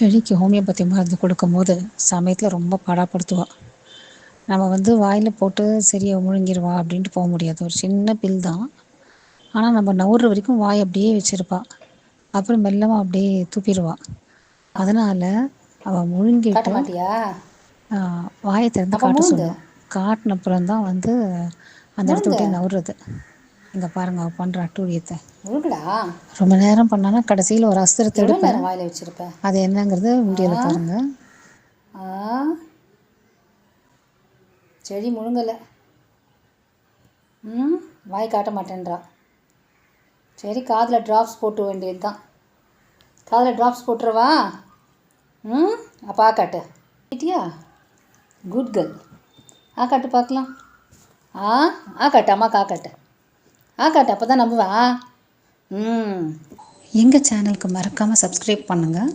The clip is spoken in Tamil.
செடிக்கு ஹோமியோபதி மருந்து கொடுக்கும்போது சமயத்தில் ரொம்ப பாடாப்படுத்துவா. நம்ம வந்து வாயில் போட்டு சரியா முழுங்கிருவா அப்படின்ட்டு போக முடியாது. ஒரு சின்ன பில் தான். ஆனால் நம்ம நவுற வரைக்கும் வாய் அப்படியே வச்சுருப்பா. அப்புறம் மெல்லமாக அப்படியே துப்பிடுவா அதனால் அவள் காட்ட முழுங்கிட்டு வாயை திறந்து காட்ட. சொல்லும். காட்டினப்புறம் தான் வந்து அந்த இடத்த விட்டு நவுறது இங்கே பாருங்க அவள் பண்ணுற அட்டூழியத்தை. ரொம்ப நேரம் பண்ணானா கடைசியில் ஒரு அஸ்திரத்தை எடுப்பேன். வாயில் வச்சிருப்ப? அது என்னங்கிறது வீடியோவில் பாருங்க. செடி முழுங்கலை. ம் வாய் காட்ட மாட்டேன்றா. சரி காதில் ட்ராப்ஸ் போட்டு வேண்டியது தான் காதில் ட்ராப்ஸ் போட்டுருவா ம் அப்போ ஆ காட்டு. கேட்டியா? குட் கேர்ள் ஆ காட்டு பார்க்கலாம். ஆ ஆ காட்டு அம்மாக்கு ஆ காட்டு அப்போ தான் நம்புவா? ம். எங்கள் சேனலுக்கு மறக்காமல் சப்ஸ்கிரைப் பண்ணுங்கள்